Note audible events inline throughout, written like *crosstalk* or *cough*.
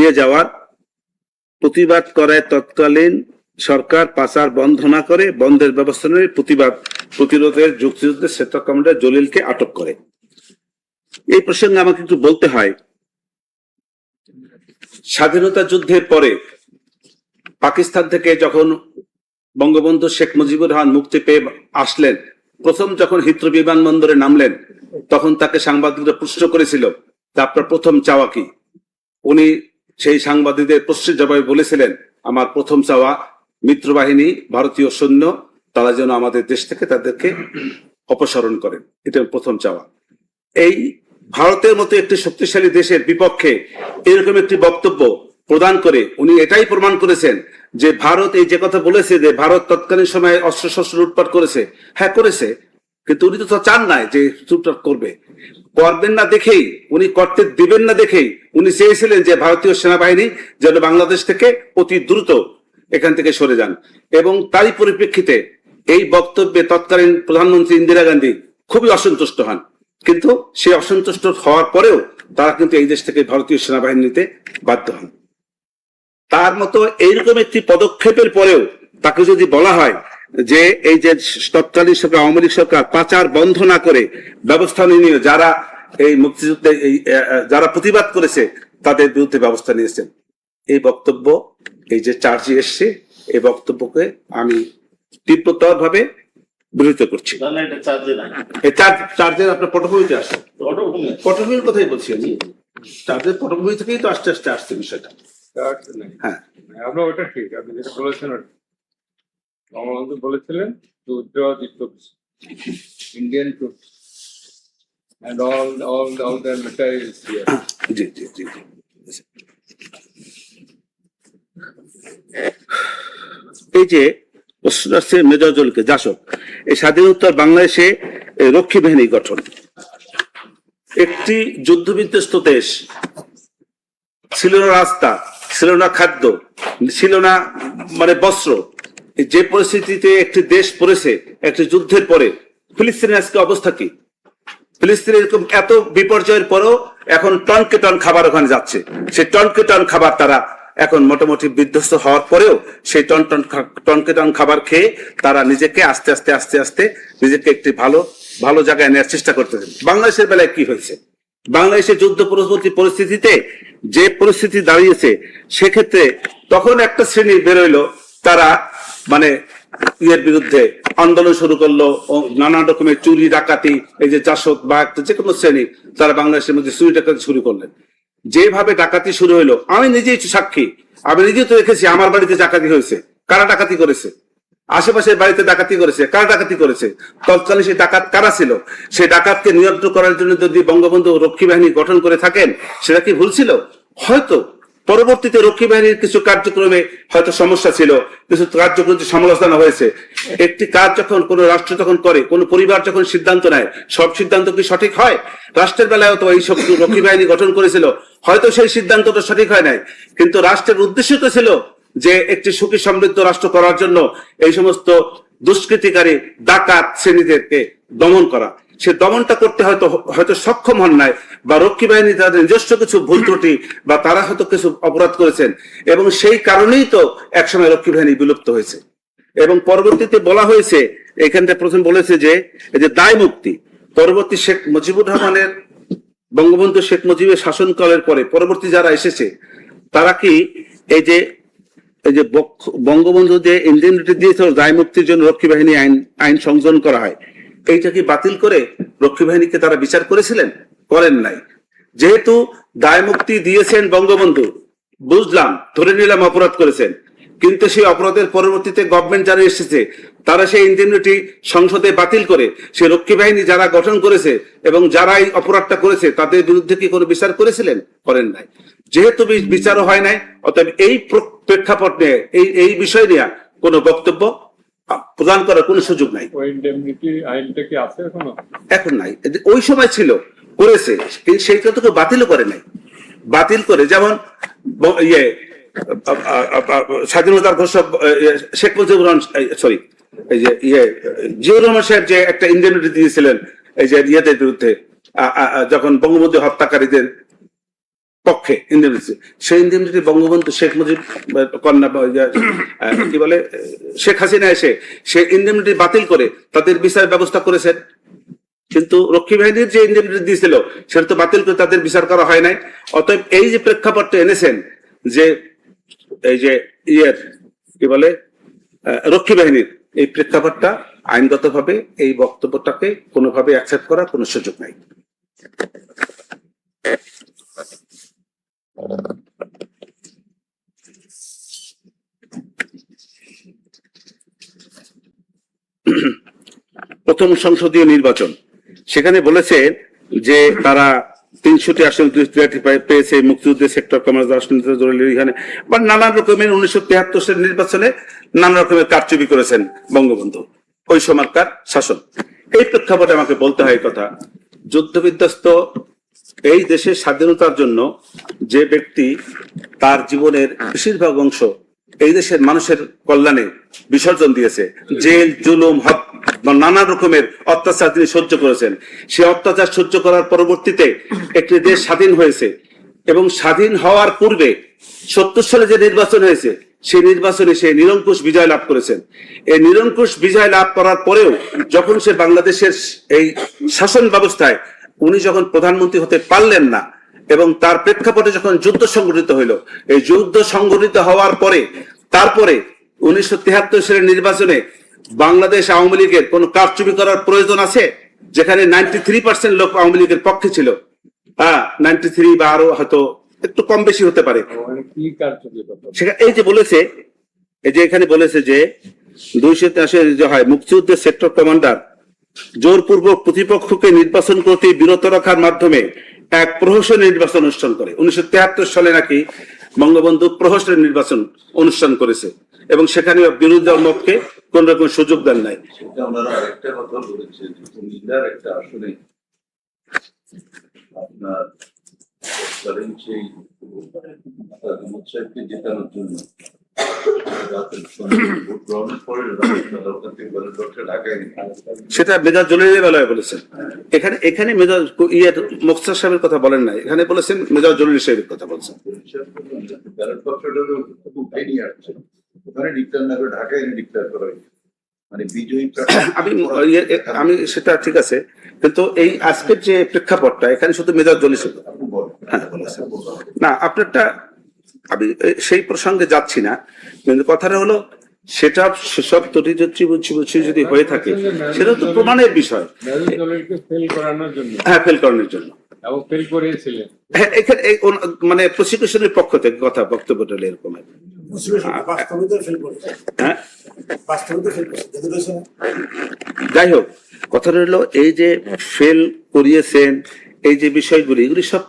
নিয়ে যাওয়ার প্রতিবাদ করায় তৎকালীন সরকার, পাচার বন্ধ না করে বন্ধের ব্যবস্থা নিয়ে প্রতিবাদ প্রতিরোধের যুক্তিযুদ্ধে সেক্টর কমান্ডার জলিলকে আটক করে। এই প্রসঙ্গে আমাকে একটু বলতে হয়, স্বাধীনতা যুদ্ধের পরে পাকিস্তান থেকে যখন বঙ্গবন্ধু শেখ মুজিবুর রহমান মুক্তি পেয়ে আসলেন, প্রথম যখন হিত্র বিমানবন্দরে নামলেন, তখন তাকে সাংবাদিকরা প্রশ্ন করেছিল আপনার প্রথম চাওয়া কি? উনি সেই সাংবাদিকদের প্রশ্নের জবাবে বলেছিলেন, আমার প্রথম চাওয়া মিত্রবাহিনী, ভারতীয় সৈন্য, তারা যেন আমাদের দেশ থেকে তাদেরকে অপসারণ করেন। এটা প্রথম চাওয়া। এই ভারতের মতো একটি শক্তিশালী দেশের বিপক্ষে এরকম একটি বক্তব্য প্রদান করে উনি এটাই প্রমাণ করেছেন যে ভারত এই যে কথা বলেছে যে ভারত তৎকালীন সময়ে অস্ত্র শস্ত্র লুটপাট করেছে হ্যাঁ করেছে কিন্তু উনি তো চান নাই যে লুটপাট করবে। করবেন না দেখেই, উনি করতে দিবেন না দেখেই উনি চেয়েছিলেন যে ভারতীয় সেনাবাহিনী যেন বাংলাদেশ থেকে অতি দ্রুত এখান থেকে সরে যান। এবং তারই পরিপ্রেক্ষিতে এই বক্তব্যে তৎকালীন প্রধানমন্ত্রী ইন্দিরা গান্ধী খুবই অসন্তুষ্ট হন। কিন্তু সে অসন্তুষ্ট হওয়ার পরেও তারা কিন্তু এই দেশ থেকে ভারতীয় সেনাবাহিনী নিতে বাধ্য হন। তার মতো এইরকম একটি পদক্ষেপের পরেও তাকে যদি বলা হয় যে এই যে তৎকালীন সরকার আওয়ামী লীগ সরকার পাচার বন্ধ না করে ব্যবস্থা নিয়ে যারা এই মুক্তিযুদ্ধে যারা প্রতিবাদ করেছে তাদের বিরুদ্ধে ব্যবস্থা নিয়েছেন। এই বক্তব্য এই যে চার্জে এসছে এই বক্তব্যকে আমি তীব্রতর ভাবে বিরোধিতা করছি। চার্জের আপনার পটভূমিতে আসে পটভূমির কথাই বলছি আমি। চার্জের পটভূমি থেকেই তো আস্তে আস্তে আসছে বিষয়টা। হ্যাঁ। আমরা ওটা ঠিক আপনি যেটা বলেছেন ওটা বলেছিলেন to the troops Indian troops all all the material is জি জি জি জি। এই যে মেজর যাসক এই স্বাধীনোত্তর বাংলাদেশে রক্ষী বাহিনী গঠন। একটি যুদ্ধ বিধ্বস্ত দেশ। ছিল না রাস্তা, ছিল না খাদ্য, ছিল না মানে বস্ত্র। যে পরিস্থিতিতে একটি দেশ পড়েছে, একটি যুদ্ধের পরে, ফিলিস্তিনের আজকে অবস্থা কি? ফিলিস্তিনে এরকম এত বিপর্যয়ের পরেও এখন টনকে টন খাবার ওখানে যাচ্ছে। সেই টনকে টন খাবার তারা এখন মোটামুটি বিধ্বস্ত হওয়ার পরেও সেই টন টন টনকে টন খাবার খেয়ে তারা নিজেকে আস্তে আস্তে আস্তে আস্তে নিজেকে একটি ভালো ভালো জায়গায় নেওয়ার চেষ্টা করতেছে। বাংলাদেশের বেলায় কি হয়েছে? বাংলাদেশের যুদ্ধ পরবর্তী পরিস্থিতিতে যে পরিস্থিতি দাঁড়িয়েছে, সেক্ষেত্রে তখন একটা শ্রেণি বেরোইলো, তারা মানে ইয়ের বিরুদ্ধে আন্দোলন শুরু করল নানা রকমের চুরি, ডাকাতি, এই যে চাষক বা একটা যে কোনো শ্রেণি তারা বাংলাদেশের মধ্যে চুরি, ডাকাতি শুরু করলেন। যেভাবে ডাকাতি শুরু হলো আমি নিজেই সাক্ষী। আমি নিজেই তো দেখেছি আমার বাড়িতে ডাকাতি হয়েছে। কারা ডাকাতি করেছে? আশেপাশের বাড়িতে ডাকাতি করেছে? কারা ডাকাতি করেছে? তৎকালীন সেই ডাকাত কারা ছিল? সেই ডাকাতকে নিয়ন্ত্রণ করার জন্য যদি বঙ্গবন্ধু রক্ষী বাহিনী গঠন করে থাকেন, সেটা কি ভুল ছিল? হয়তো। পরবর্তীতে রক্ষী বাহিনীর কিছু কার্যক্রমে হয়তো সমস্যা ছিল, কিছু কার্যক্রমে সমালোচনা হয়েছে। একটি কাজ যখন কোন রাষ্ট্র যখন করে, কোন পরিবার যখন সিদ্ধান্ত নেয়, সব সিদ্ধান্ত কি সঠিক হয়? রাষ্ট্রের বেলায় তো এই সব রক্ষী বাহিনী গঠন করেছিল, হয়তো সেই সিদ্ধান্তটা সঠিক হয় নাই। কিন্তু রাষ্ট্রের উদ্দেশ্য তো ছিল যে একটি সুখী সমৃদ্ধ রাষ্ট্র করার জন্য এই সমস্ত দুষ্কৃতিকারী ডাকাত শ্রেণীদেরকে দমন করা। সে দমনটা করতে হয়তো হয়তো সক্ষম হন নাই, বা রক্ষী বাহিনী তাদের নিজস্ব কিছু ভুল ত্রুটি, বা তারা হয়তো কিছু অপরাধ করেছেন, এবং সেই কারণেই তো একসময় রক্ষী বাহিনী বিলুপ্ত হয়েছে। এবং পরবর্তীতে বলা হয়েছে এখানটা প্রথম বলেছে যে, এই যে দায় মুক্তি, পরবর্তী শেখ মুজিবুর রহমানের, বঙ্গবন্ধু শেখ মুজিবের শাসনকালের পরে, পরবর্তী যারা এসেছে, তারা কি এই যে এই যে বঙ্গবন্ধু যে ইন্ডিয়ানিটি দিয়েছিল, দায় মুক্তির জন্য রক্ষী বাহিনী আইন আইন সংযোজন করা হয় এইটা কি বাতিল করে রক্ষী বাহিনীকে তারা বিচার করেছিলেন? করেন নাই। যেহেতু দায় মুক্তি দিয়েছেন বঙ্গবন্ধু, বুঝলাম, ধরে নিলাম অপরাধ করেছেন। কিন্তু সেই অপরাধের পরবর্তীতে গভর্নমেন্ট যারা এসেছে, তারা সেই ইন্ডিয়ানিটি সংসদে বাতিল করে সে রক্ষী বাহিনী যারা গঠন করেছে এবং যারা এই অপরাধটা করেছে, তাদের বিরুদ্ধে কি কোনো বিচার করেছিলেন? করেন নাই। যেহেতু বিচারও হয় নাই, অতএব এই প্রেক্ষাপট নিয়ে, এই এই বিষয় নিয়ে কোনো বক্তব্য প্রদান করার কোনো সুযোগ নাই। এখনও? নাই। ওই সময় ছিল করেছে কিন্তু সেইটা তো কেউ বাতিলও করে নাই। বাতিল করে যেমন ইয়ে স্বাধীনতার ঘোষক শেখ মুজিবুর রহমান সরি এই যে ইয়ে জিয়াউর রহমান সাহেব যে একটা ইন্ডেমনিটি দিয়েছিলেন এই যে ইয়েদের বিরুদ্ধে যখন বঙ্গবন্ধু হত্যাকারীদের পক্ষে ইন্ডেমনিটি সেই ইন্ডেমনিটি বঙ্গবন্ধু শেখ মুজিব কন্যা কি বলে, শেখ হাসিনা এসে সে ইন্ডেমনিটি বাতিল করে তাদের বিচার ব্যবস্থা করেছেন। কিন্তু রক্ষী বাহিনীর যে ইন্ডেমনিটি দিয়েছিল, সেটা তো বাতিল করে তাদের বিচার করা হয় নাই। অতএব এই যে প্রেক্ষাপটটা এনেছেন যে, এই যে ইয়ের, কি বলে রক্ষী বাহিনীর, এই প্রেক্ষাপটটা আইনগতভাবে এই বক্তব্যটাকে কোনোভাবে অ্যাকসেপ্ট করার কোনো সুযোগ নাই। *clears throat* প্রথম সংসদীয় নির্বাচন। সেখানে বলেছে যে তারা তিনশোটি আসন পেয়েছে মুক্তিযুদ্ধের সেক্টর কমান্ডার আসন এখানে বা নানান রকমের উনিশশো তিয়াত্তর সালের নির্বাচনে নানা রকমের কারচুপি করেছেন বঙ্গবন্ধু। ওই সময়কার শাসন। এই প্রেক্ষাপটে আমাকে বলতে হয় কথা যুদ্ধ বিধ্বস্ত এই দেশের স্বাধীনতার জন্য যে ব্যক্তি তার জীবনের বেশিরভাগ অংশ এই দেশের মানুষের কল্যাণে বিসর্জন দিয়েছে। জেল, জুলুম হক নানা রকমের অত্যাচার তিনি সহ্য করেছেন। সে অত্যাচার সহ্য করার পরবর্তীতে একটি দেশ স্বাধীন হয়েছে এবং স্বাধীন হওয়ার পূর্বে সত্তর সালে যে নির্বাচন হয়েছে, সেই নির্বাচনে সে নিরঙ্কুশ বিজয় লাভ করেছেন। এই নিরঙ্কুশ বিজয় লাভ করার পরেও যখন সে বাংলাদেশের এই শাসন ব্যবস্থায় উনি যখন প্রধানমন্ত্রী হতে পারলেন না এবং তার প্রেক্ষাপটে যখন যুদ্ধ সংগঠিত হইল এই যুদ্ধ সংগঠিত হওয়ার পরে তারপরে উনিশশো তিয়াত্তর সালের নির্বাচনে বাংলাদেশ আওয়ামী লীগের কোন কারচুপি করার প্রয়োজন আছে? যেখানে নাইনটি থ্রি পার্সেন্ট লোক আওয়ামী লীগের পক্ষে ছিল। হ্যাঁ নাইনটি থ্রি বা আরও হয়তো একটু কম বেশি হতে পারে। মানে এই যে বলেছে এই যে এখানে বলেছে যে দুইশো তিরাশি যে হয় মুক্তিযুদ্ধের সেক্টর কমান্ডার জোরপূর্বক প্রতিপক্ষকে নির্বাচন করতে বিরত রাখার মাধ্যমে এক প্রহসন নির্বাচন অনুষ্ঠান করে। উনিশশো সালে নাকি বঙ্গবন্ধু প্রহসনের নির্বাচন অনুষ্ঠান করেছে এবং সেখানে বিরোধী দল মতকে কোন রকম সুযোগ দেন নাই। আপনার সেটা মেজর জলিলের বেলায় বলেছেন এখানে এখানে মেজর ইয়ের মোক্তার সাহেবের কথা বলেন নাই এখানে বলেছেন মেজর জলিল সাহেবের কথা বলছেন ইয়ে- আমি সেটা ঠিক আছে কিন্তু এই আজকের যে প্রেক্ষাপটটা, এখানে শুধু মেজর জলিল। হ্যাঁ। না, আপনারটা আমি সেই প্রসঙ্গে যাচ্ছি না। কিন্তু কথাটা হলো সেটা সেসব তরি বুঝছি বুঝছি যদি হয়ে থাকে সেটা তো প্রমাণের বিষয়। মেজর দলেরকে ফেল করানোর জন্য। হ্যাঁ ফেল করানোর জন্য। এবং ফেল করিয়েছিলেন। হ্যাঁ ওন- মানে প্রসিকিউশনের পক্ষ থেকে কথা বক্তব্যটা এরকম। হ্যাঁ যাই হোক কথাটা হলো এই যে ফেল করিয়েছেন এই যে বিষয়গুলি এগুলি সব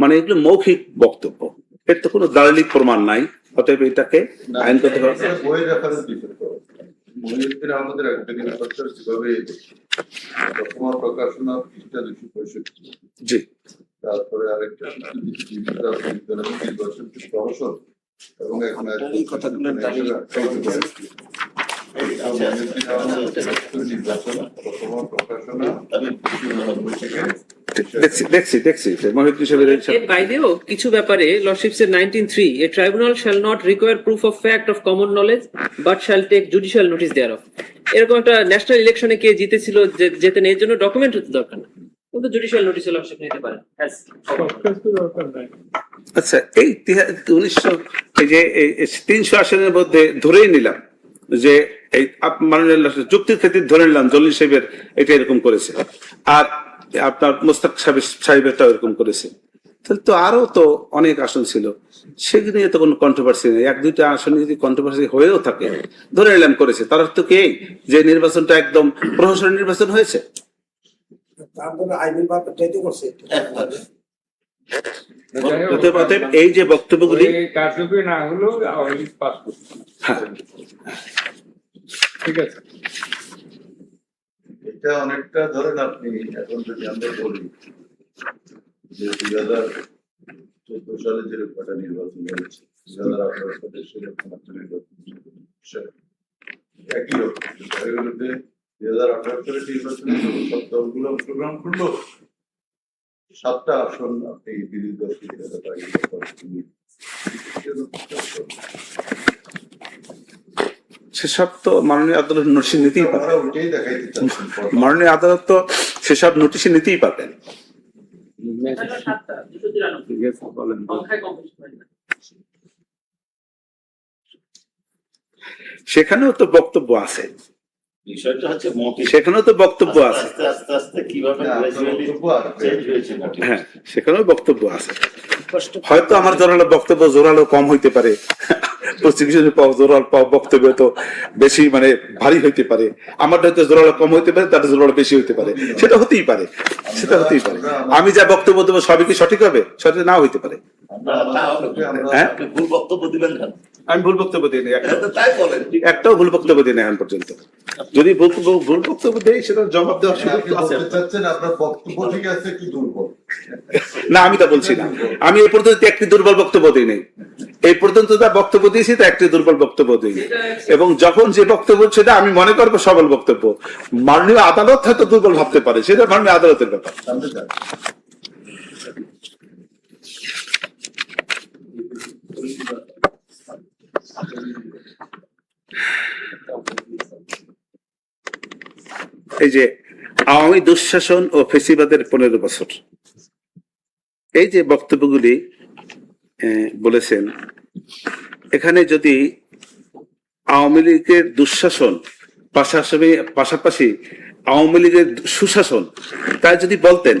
মানে এগুলো মৌখিক বক্তব্য। এর তো কোনো দালিলিক প্রমাণ নাই অতএব এটাকে রেফারেন্স দিতে হবে। মহিউদ্দিন আমাদের এগ্রিকালচার যেভাবে প্রথম প্রকাশনা পৃষ্ঠা দুশো পঁয়ষট্টি জি। তারপরে আরেকটা নির্বাচন প্রহসন এবং এখন এই কথাগুলো নির্বাচন প্রথম প্রকাশনা থেকে দেখছি দেখছি দেখছি। মহিত হিসেবে এর বাইরেও কিছু ব্যাপারে লর্ডশিপস এর nineteen three A tribunal shall not require proof of fact of common knowledge but shall take judicial notice thereof এরকম একটা ন্যাশনাল ইলেকশনে কে জিতেছিল যে- এর জন্য ডকুমেন্ট হতে দরকার না। কিন্তু জুডিশিয়াল নোটিস লর্ডশিপ নিতে পারে As- সবকিছু দরকার নাই। আচ্ছা এই উনিশশো এই যে তিনশো আসনের মধ্যে ধরেই নিলাম যে এই মাননীয় যুক্তির ক্ষেত্রে ধরে নিলাম জলিল সাহেবের এটা এরকম করেছে। আর আপনার মোস্তাক সাহেব সাহেবেরটাও এরকম করেছে। তাহলে তো আরও তো অনেক আসন ছিল। সেগুলো নিয়ে তো কোনো কন্ট্রোভার্সি নেই। এক দুইটা আসন যদি কন্ট্রোভার্সি হয়েও থাকে ধরে নিলাম করেছে। তার অর্থ কি? এই যে নির্বাচনটা একদম প্রহসনের নির্বাচন হয়েছে? এই যে বক্তব্যগুলি কারচুপি না হলেও পাস করছে। হ্যাঁ। ঠিক আছে। এটা অনেকটা ধরেন আপনি এখন যদি আমরা বলি যে দুই হাজার চোদ্দ সালে যেরকম একটা নির্বাচন হয়েছে আঠারো সেরকম। একই হাজার আঠারো দলগুলো অংশগ্রহণ করল সাতটা আসন আপনি বিরোধী দল থেকে যারা পাইলেন, সেসব তো মাননীয় আদালত নোটিশ নিতেই পারবেন চাচ্ছি মাননীয় আদালত তো সেসব নোটিশ নিতেই পারবেন। বলেন সেখানেও তো বক্তব্য আছে। বিষয়টা হচ্ছে মোটিভ সেখানেও তো বক্তব্য আছে। আস্তে আস্তে আস্তে কীভাবে হয়েছে হ্যাঁ সেখানেও বক্তব্য আছে। হয়তো আমার জোরালো বক্তব্য জোরালো কম হইতে পারে। প্রসিকিউশনের বক্তব্য তো বেশি মানে ভারী হইতে পারে। আমার হয়তো জোরালো কম হইতে পারে তার জোরালো বেশি হইতে পারে। সেটা হতেই পারে। সেটা হতেই পারে। আমি যা বক্তব্য দেবো সবই কি সঠিক হবে? সঠিক নাও হইতে পারে। হ্যাঁ? আপনি ভুল বক্তব্য দিলেন কেন? আমি ভুল বক্তব্য দিই তো একটাও ভুল বক্তব্য দিই এখন পর্যন্ত। যদি ভুল ভুল বক্তব্য দেই সেটা জবাব দেওয়ার সুযোগ আপনি তো আছে। বলতে চাচ্ছেন আপনার বক্তব্য ঠিক আছে একটু দুর্বল? না আমি তা বলছি না। আমি এই পর্যন্ত একটি দুর্বল বক্তব্য দিই নাই এই পর্যন্ত যা বক্তব্য দিয়েছি তা একটি দুর্বল বক্তব্য দিই এবং যখন যে বক্তব্য সেটা আমি মনে করব সবল বক্তব্য। মাননীয় আদালত হয়তো দুর্বল ভাবতে পারে সেটা মাননীয় আদালতের ব্যাপার। এই যে আওয়ামী দুঃশাসন ও ফেসিবাদের পনেরো বছর। এই যে বক্তব্যগুলি বলেছেন এখানে যদি আওয়ামী লীগের দুঃশাসন পাশাপাশি পাশাপাশি আওয়ামী লীগের সুশাসন তাই যদি বলতেন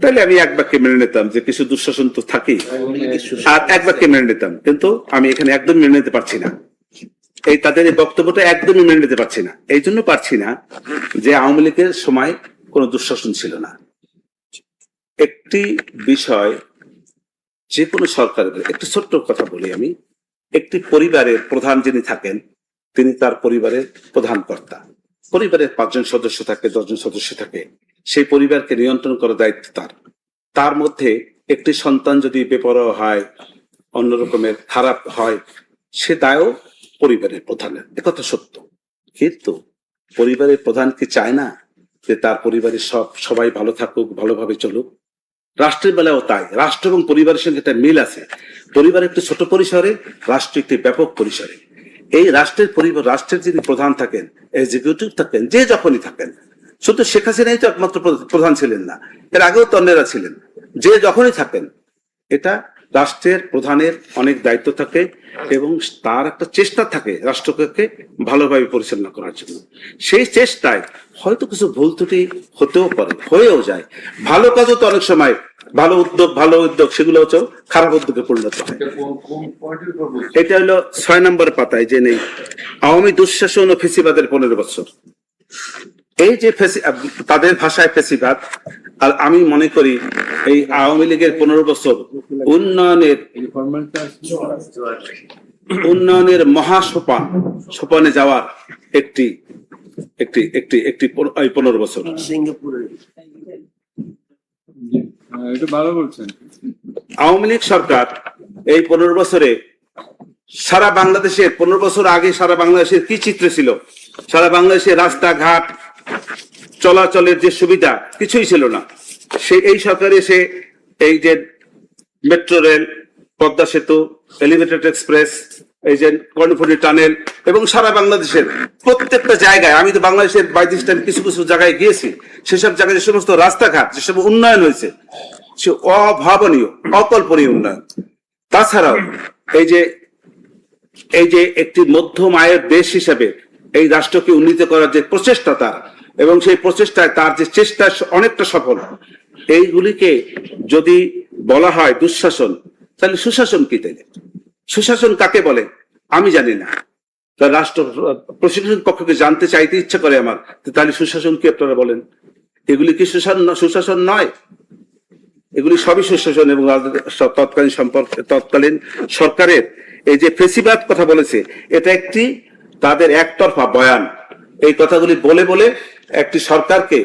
তাহলে আমি এক বাক্যে মেনে নিতাম যে কিছু দুঃশাসন তো থাকেই। আর এক বাক্যে মেনে নিতাম কিন্তু আমি এখানে একদম মেনে নিতে পারছি না। এই তাদের এই বক্তব্যটা একদমই মেনে নিতে পারছি না। এই জন্য পারছি না যে আওয়ামী লীগের সময় কোনো দুঃশাসন ছিল না। একটি বিষয় যে কোনো সরকারের একটি ছোট্ট কথা বলি আমি, একটি পরিবারের প্রধান যিনি থাকেন, তিনি তার পরিবারের প্রধান কর্তা। পরিবারের পাঁচজন সদস্য থাকে, দশজন সদস্য থাকে, সেই পরিবারকে নিয়ন্ত্রণ করার দায়িত্ব তার। তার মধ্যে একটি সন্তান যদি বেপরোয়া হয়, অন্য রকমের খারাপ হয়, সে দায়ও পরিবারের প্রধানের একথা সত্য। কিন্তু পরিবারের প্রধান কি চায় না যে তার পরিবারের সব, সবাই ভালো থাকুক, ভালোভাবে চলুক? রাষ্ট্রের বেলাও তাই। রাষ্ট্র এবং পরিবারের সঙ্গে একটা মিল আছে। পরিবার একটি ছোট পরিসরে, রাষ্ট্র একটি ব্যাপক পরিসরে। এই রাষ্ট্রের পরিবার, রাষ্ট্রের যিনি প্রধান থাকেন এক্সিকিউটিভ থাকেন, যে যখনই থাকেন, শুধু শেখ হাসিনাই তো একমাত্র প্রধান ছিলেন না। এর আগেও তো অন্যেরা ছিলেন। যে যখনই থাকেন, এটা রাষ্ট্রের প্রধানের অনেক দায়িত্ব থাকে এবং তার একটা চেষ্টা থাকে রাষ্ট্রকে ভালোভাবে পরিচালনা করার জন্য। সেই চেষ্টায় হয়তো কিছু ভুল ত্রুটি হতেও পারে, হয়েও যায়। ভালো কাজও তো অনেক সময়, ভালো উদ্যোগ ভালো উদ্যোগ সেগুলো হচ্ছে খারাপ উদ্যোগে পরিণত হয়। এটা হলো ছয় নম্বর পাতায় যে নেই, আওয়ামী দুঃশাসন ও ফেসিবাদের পনেরো বছর। এই যে তাদের ভাষায় ফেসিবাদ আর আমি মনে করি এই আওয়ামী লীগের পনেরো বছর উন্নয়নের উন্নয়নের মহা সোপান সোপানে যাওয়ার একটি একটি একটি একটি পনেরো বছর। ভালো বলছেন। আওয়ামী লীগ সরকার এই পনেরো বছরে সারা বাংলাদেশের পনেরো বছর আগে সারা বাংলাদেশের কি চিত্র ছিল? সারা বাংলাদেশের রাস্তাঘাট চলাচলের যে সুবিধা, কিছুই ছিল না। সে, এই সরকার এসে এই যে মেট্রো রেল, পদ্মা সেতু, এলিভেটেড এক্সপ্রেস, এই যে কর্ণফুলি টানেল এবং সারা বাংলাদেশের প্রত্যেকটা জায়গায়, আমি তো বাংলাদেশের বাইশ টাইম কিছু কিছু জায়গায় গিয়েছি, সেসব জায়গায় যে সমস্ত রাস্তাঘাট যেসব উন্নয়ন হয়েছে, সে অভাবনীয়, অকল্পনীয় উন্নয়ন। তাছাড়াও এই যে এই যে একটি মধ্যম আয়ের দেশ হিসেবে এই রাষ্ট্রকে উন্নীত করার যে প্রচেষ্টা তার এবং সেই প্রচেষ্টায় তার যে চেষ্টা অনেকটা সফল। এইগুলিকে যদি বলা হয় দুঃশাসন, তাহলে সুশাসন কি তাইলে? সুশাসন কাকে বলে? আমি জানি না। রাষ্ট্র, প্রশাসন পক্ষকে জানতে চাইতে ইচ্ছা করে আমার তাহলে সুশাসন কি আপনারা বলেন? এগুলি কি সুশাসন সুশাসন নয়? এগুলি সবই সুশাসন এবং তৎকালীন সম্পর্ক, তৎকালীন সরকারের। এই যে ফেসিবাদ কথা বলেছে, এটা একটি তাদের একতরফা বয়ান। এই কথাগুলি বলে বলে একটি সরকারকে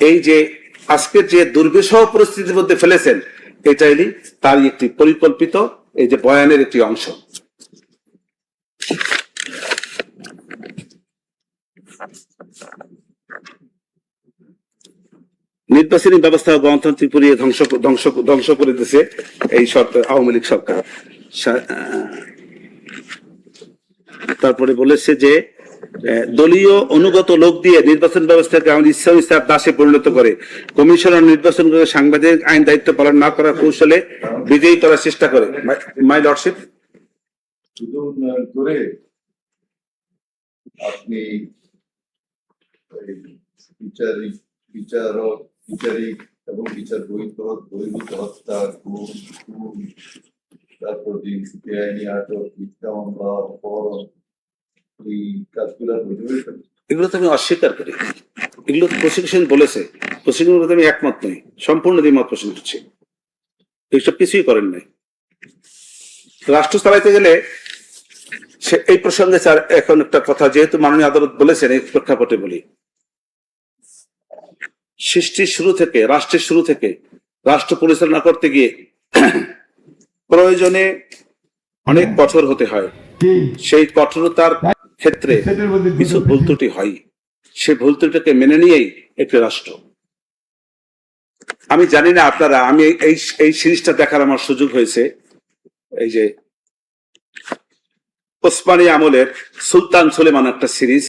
এই যে আজকের যে দুর্বিষহ পরিস্থিতির মধ্যে ফেলেছেন এটাই তারই একটি পরিকল্পিত, এই যে বয়ানের একটি অংশ। নির্বাচনী ব্যবস্থা গণতান্ত্রিক পুরিয়ে ধ্বংস ধ্বংস ধ্বংস করে দিয়েছে এই সরকার, আওয়ামী লীগ সরকার। তারপরে বলেছে যে দলীয় অনুগত লোক দিয়ে নির্বাচন ব্যবস্থাকে আমাদের ইচ্ছা ইচ্ছার দাসে পরিণত করে। কমিশনার নির্বাচন করে সাংবাদিক আইন দায়িত্ব পালন না করার কৌশলে বিজয়ী করার চেষ্টা করে। My lordship. করে আপনি এবং বিচার বহির্ভূত হত্যা তারপর আটক, মিথ্যা অপহরণ এগুলো তো আমি অস্বীকার করি। এগুলো প্রসিকিউশন বলেছে। প্রসিকিউশন আমি একমত নই। সম্পূর্ণ দ্বিমত পোষণ করছি। এইসব কিছুই করেন নাই। রাষ্ট্র চালাইতে গেলে সে এই প্রসঙ্গে স্যার এখন একটা কথা যেহেতু মাননীয় আদালত বলেছেন এই প্রেক্ষাপটে বলি। সৃষ্টির শুরু থেকে রাষ্ট্রের শুরু থেকে রাষ্ট্র পরিচালনা করতে গিয়ে প্রয়োজনে অনেক কঠোর হতে হয়। সেই কঠোরতার ক্ষেত্রে কিছু ভুল ত্রুটি হয় সে ভুল ত্রুটিকে মেনে নিয়েই একটি রাষ্ট্র। আমি জানি না আপনারা আমি এই- এই এই সিরিজটা দেখার আমার সুযোগ হয়েছে। এই যে ওসমানী আমলের সুলতান সুলেমান একটা সিরিজ।